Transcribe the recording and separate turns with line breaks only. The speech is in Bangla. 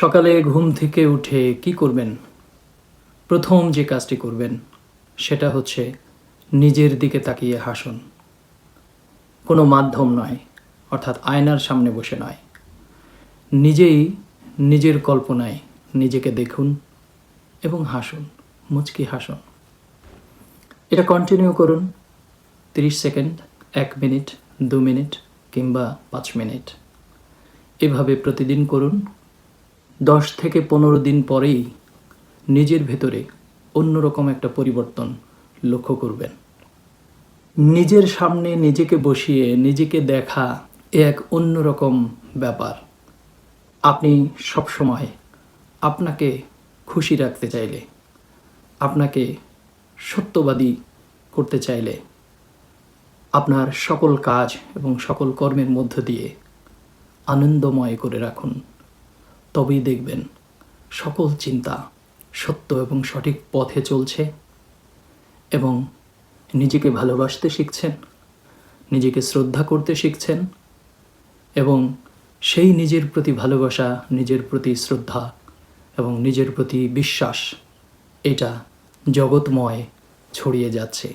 সকালে ঘুম থেকে উঠে কি করবেন? প্রথম যে কাজটি করবেন, সেটা হচ্ছে নিজের দিকে তাকিয়ে হাসুন। কোনো মাধ্যম নয়, অর্থাৎ আয়নার সামনে বসে নয়। নিজেই নিজের কল্পনায় নিজেকে দেখুন এবং হাসুন, মুচকি হাসুন। এটা কন্টিনিউ করুন, তিরিশ সেকেন্ড, এক মিনিট, দু মিনিট কিংবা পাঁচ মিনিট। এভাবে প্রতিদিন করুন দশ থেকে পনেরো দিন পরেই নিজের ভেতরে অন্যরকম একটা পরিবর্তন লক্ষ্য করবেন। নিজের সামনে নিজেকে বসিয়ে নিজেকে দেখা এ এক অন্যরকম ব্যাপার। আপনি সবসময় আপনাকে খুশি রাখতে চাইলে, আপনাকে সত্যবাদী করতে চাইলে আপনার সকল কাজ এবং সকল কর্মের মধ্য দিয়ে আনন্দময় করে রাখুন। তবেই দেখবেন সকল চিন্তা সত্য এবং সঠিক পথে চলছে এবং নিজেকে ভালোবাসতে শিখছেন, নিজেকে শ্রদ্ধা করতে শিখছেন এবং সেই নিজের প্রতি ভালোবাসা, নিজের প্রতি শ্রদ্ধা এবং নিজের প্রতি বিশ্বাস এটা জগৎময় ছড়িয়ে যাচ্ছে।